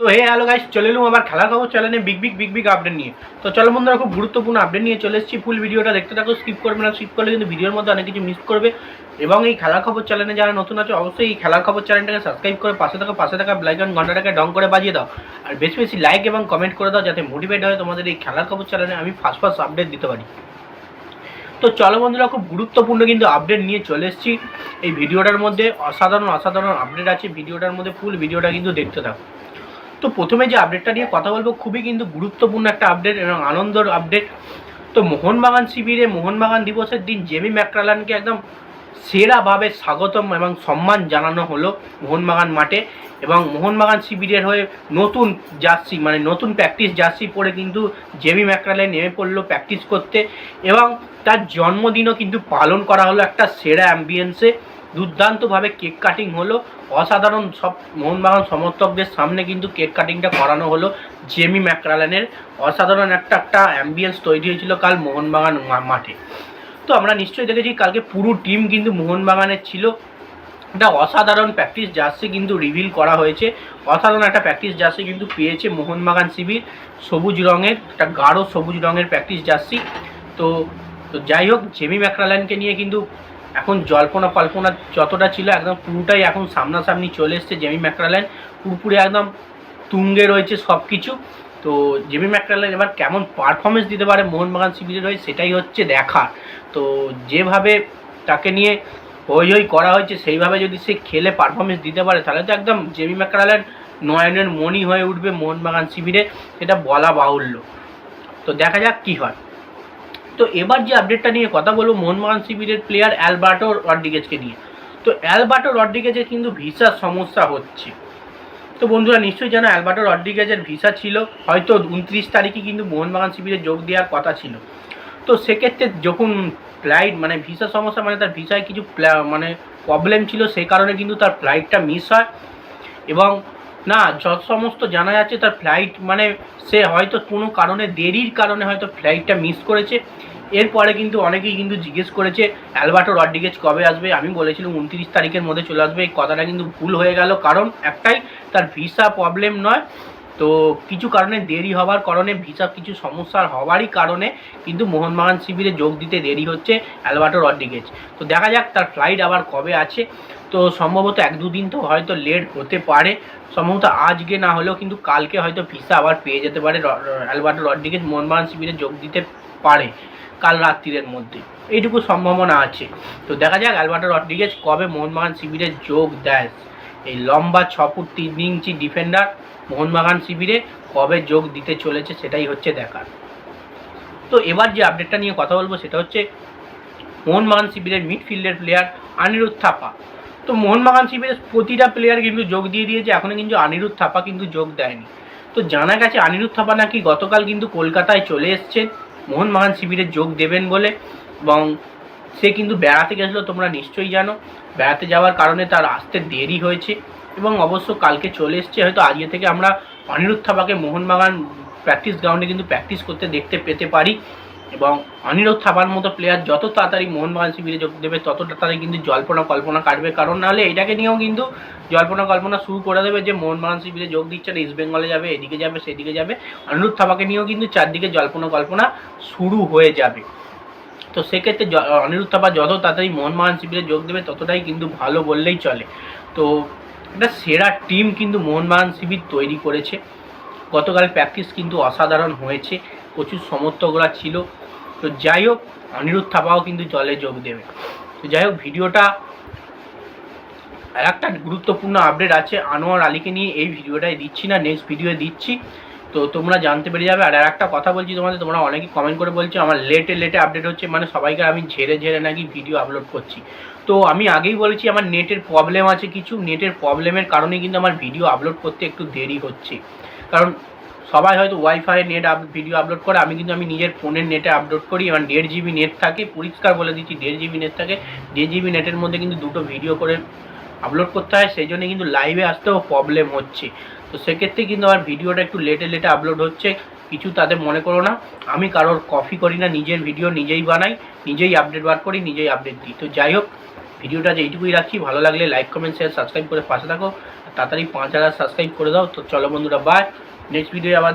তো হে hello guys চলে এলুম আবার খেলার খবর চ্যানেলে big big big big update নিয়ে। তো চলো বন্ধুরা, খুব গুরুত্বপূর্ণ আপডেট নিয়ে চলে এসেছি। ফুল ভিডিওটা দেখতে থাকো স্কিপ করবে না স্কিপ করলে কিন্তু ভিডিওর মধ্যে অনেক কিছু মিস করবে। এবং এই খেলার খবর চ্যানেলে যারা নতুন আছে, অবশ্যই এই খেলার খবর চ্যানেলটাকে সাবস্ক্রাইব করে পাশে থাকা পাশে থাকা ব্লাইকন ঘন্টাটাকে ডং করে বাজিয়ে দাও। আর বেশি বেশি লাইক এবং কমেন্ট করে দাও, যাতে মোটিভেট হয় তোমাদের এই খেলার খবর চ্যানেলে আমি ফার্স্ট ফার্স্ট আপডেট দিতে পারি। তো চলো বন্ধুরা, খুব গুরুত্বপূর্ণ কিন্তু আপডেট নিয়ে চলে এসেছি। এই ভিডিওটার মধ্যে অসাধারণ অসাধারণ আপডেট আছে। ভিডিওটার মধ্যে ফুল ভিডিওটা কিন্তু দেখতে থাকো। তো প্রথমে যে আপডেটটা নিয়ে কথা বলব, খুবই কিন্তু গুরুত্বপূর্ণ একটা আপডেট এবং আনন্দর আপডেট তো মোহনবাগান শিবিরে মোহনবাগান দিবসের দিন জেমি ম্যাকরালানকে একদম সেরাভাবে স্বাগতম এবং সম্মান জানানো হলো মোহনবাগান মাঠে এবং মোহনবাগান শিবিরের হয়ে নতুন জার্সি মানে নতুন প্র্যাকটিস জার্সি পরে কিন্তু জেমি ম্যাকরালান নেমে পড়ল প্র্যাকটিস করতে এবং তার জন্মদিনও কিন্তু পালন করা হলো একটা সেরা অ্যাম্বিয়েন্সে দুর্দান্তভাবে কেক কাটিং হলো। অসাধারণ সব মোহনবাগান সমর্থকদের সামনে কিন্তু কেক কাটিংটা করানো হলো জেমি ম্যাকরালানের অসাধারণ একটা একটা অ্যাম্বিয়েন্স তৈরি হয়েছিল কাল মোহনবাগান মাঠে। তো আমরা নিশ্চয়ই দেখেছি কালকে পুরো টিম কিন্তু মোহনবাগানের ছিল। একটা অসাধারণ প্র্যাকটিস জার্সি কিন্তু রিভিল করা হয়েছে। অসাধারণ একটা প্র্যাকটিস জার্সি কিন্তু পেয়েছে মোহনবাগান শিবির। সবুজ রঙের, একটা গাঢ় সবুজ রঙের প্র্যাকটিস জার্সি তো তো যাই হোক জেমি ম্যাকরালানকে নিয়ে কিন্তু এখন জল্পনা কল্পনা যতটা ছিল একদম পুরোটাই এখন সামনাসামনি চলে এসছে জেমি ম্যাকরালান পুরোপুরি একদম তুঙ্গে রয়েছে সব কিছু তো জেমি ম্যাকরালান এবার কেমন পারফরমেন্স দিতে পারে মোহনবাগান শিবিরের হয়ে সেটাই হচ্ছে দেখা। তো যেভাবে তাকে নিয়ে হই হই করা হয়েছে, সেইভাবে যদি সে খেলে পারফরমেন্স দিতে পারে, তাহলে তো একদম জেমি ম্যাকরালান নয়নের মণি হয়ে উঠবে মোহনবাগান শিবিরে। সেটা বলা বাহুল্য। তো দেখা যাক কী হয়। তো এবার যে আপডেটটা নিয়ে কথা বলব, মোহনবাগান শিবিরের প্লেয়ার অ্যালবার্টো রড্রিগেজকে নিয়ে। তো অ্যালবার্টো রড্রিগেজের কিন্তু ভিসার সমস্যা হচ্ছে। তো বন্ধুরা, নিশ্চয়ই জানো, অ্যালবার্টো রড্রিগেজের ভিসা ছিল, হয়তো উনত্রিশ তারিখে কিন্তু মোহনবাগান শিবিরে যোগ দেওয়ার কথা ছিল। তো সেক্ষেত্রে যখন ফ্লাইট মানে ভিসা সমস্যা মানে তার ভিসায় কিছু মানে প্রবলেম ছিল, সেই কারণে কিন্তু তার ফ্লাইটটা মিস হয়। এবং না, যত সমস্ত জানা যাচ্ছে তার ফ্লাইট মানে সে হয়তো কোনো কারণে, দেরির কারণে হয়তো ফ্লাইটটা মিস করেছে। এরপরে কিন্তু অনেকেই কিন্তু জিজ্ঞেস করেছে, অ্যালবার্টো রড্রিগেজ কবে আসবে? আমি বলেছিলাম উনত্রিশ তারিখের মধ্যে চলে আসবে। এই কথাটা কিন্তু ভুল হয়ে গেল, কারণ একটাই, তার ভিসা প্রবলেম নয়। তো কিছু কারণে দেরি হওয়ার কারণে, ভিসা কিছু সমস্যার হওয়ারই কারণে কিন্তু মোহনবাগান শিবিরে যোগ দিতে দেরি হচ্ছে অ্যালবার্টো রড্রিগেজ। তো দেখা যাক তার ফ্লাইট আবার কবে আছে। তো সম্ভবত এক দুদিন তো হয়তো লেট হতে পারে। সম্ভবত আজকে না হলেও কিন্তু কালকে হয়তো ভিসা আবার পেয়ে যেতে পারে অ্যালবার্টো রড্রিগেজ মোহনবাগান শিবিরে যোগ দিতে পারে কাল রাত্রিরের মধ্যে। এইটুকু সম্ভাবনা আছে। তো দেখা যাক অ্যালবার্টো রড্রিগেজ কবে মোহনবাগান শিবিরে যোগ দেয়। এই লম্বা ছ ফুট তিন ইঞ্চি ডিফেন্ডার মোহনবাগান শিবিরে কবে যোগ দিতে চলেছে সেটাই হচ্ছে দেখার। তো এবার যে আপডেটটা নিয়ে কথা বলব সেটা হচ্ছে মোহনবাগান শিবিরের মিডফিল্ডের প্লেয়ার আনিরুদ্ধ থাপা। তো মোহনবাগান শিবিরের প্রতিটা প্লেয়ার কিন্তু যোগ দিয়ে দিয়েছে এখনও কিন্তু আনিরুদ্ধ থাপা কিন্তু যোগ দেয়নি। তো জানা গেছে আনিরুদ্ধ থাপা নাকি গতকাল কিন্তু কলকাতায় চলে এসছেন, মোহনবাগান শিবিরে যোগ দেবেন বলে এবং সে কিন্তু বেড়াতে গেছিল, তোমরা নিশ্চয়ই জানো। বেড়াতে যাওয়ার কারণে তার আসতে দেরি হয়েছে এবং অবশ্য কালকে চলে এসছে। হয়তো আজকে থেকে আমরা অনিরুদ্ধ থাপাকে মোহনবাগান প্র্যাকটিস গ্রাউন্ডে কিন্তু প্র্যাকটিস করতে দেখতে পেতে পারি এবং অনিরুদ্ধ থাপার মতো প্লেয়ার যত তাড়াতাড়ি মোহনবাগান শিবিরে যোগ দেবে, তত তাড়াতাড়ি কিন্তু জল্পনা কল্পনা কাটবে। কারণ নাহলে এটাকে নিয়েও কিন্তু জল্পনা কল্পনা শুরু করে দেবে যে মোহনবাগান শিবিরে যোগ দিচ্ছে না ইস্ট বেঙ্গলে যাবে, এদিকে যাবে, সেদিকে যাবে। অনিরুদ্ধ থাপাকে নিয়েও কিন্তু চারদিকে জল্পনা কল্পনা শুরু হয়ে যাবে। তো সেক্ষেত্রে অনিরুদ্ধ থাপা যত তাড়াতাড়ি মোহনবাগান শিবিরে যোগ দেবে, ততটাই কিন্তু ভালো বললেই চলে। তো একটা সেরা টিম কিন্তু মোহনবাগান শিবির তৈরি করেছে। গতকাল প্র্যাকটিস কিন্তু অসাধারণ হয়েছে, প্রচুর সমর্থকরা ছিল। তো যাই হোক, অনিরুদ্ধ থাপাও কিন্তু জলে যোগ দেবে। তো যাই হোক, ভিডিওটা আর একটা গুরুত্বপূর্ণ আপডেট আছে। আনোয়ার আলীকে নিয়ে এই ভিডিওটাই দিচ্ছি না নেক্সট ভিডিও দিচ্ছি। তো তোমরা জানতে পেরে যাবে। আর একটা কথা বলছি তোমাদের, তোমরা অনেকেই কমেন্ট করে বলছো, আমার লেটে লেটে আপডেট হচ্ছে মানে সবাইকে আমি ঝেড়ে ঝেড়ে নাকি ভিডিও আপলোড করছি। তো আমি আগেই বলেছি, আমার নেটের প্রবলেম আছে কিছু নেটের প্রবলেমের কারণে কিন্তু আমার ভিডিও আপলোড করতে একটু দেরি হচ্ছে। কারণ সবাই হয়তো wifi net up video upload করে, আমি কিন্তু আমি নিজের ফোনের নেটে আপলোড করি এবং দেড় জিবি নেট থাকে, পরিষ্কার বলে দিচ্ছি, দেড় জিবি নেট থাকে, দেড় জিবি নেটের মধ্যে কিন্তু দুটো ভিডিও করে আপলোড করতে হয়, সেই জন্য কিন্তু লাইভে আসতেও প্রবলেম হচ্ছে। তো সেক্ষেত্রে কিন্তু আমার ভিডিওটা একটু লেটে লেটে আপলোড হচ্ছে, কিছু তাদের মনে করো না। আমি কারোর কপি করি না, নিজের ভিডিও নিজেই বানাই, নিজেই আপডেট বার করি, নিজেই আপডেট দিই। তো যাই হোক, ভিডিওটা এইটুকুই রাখছি, ভালো লাগলে লাইক কমেন্ট শেয়ার সাবস্ক্রাইব করে পাশে থাকো। তাড়াতাড়ি পাঁচ হাজার সাবস্ক্রাইব করে দাও। তো চলো বন্ধুরা বাই নেক্সট ভিডিও আবার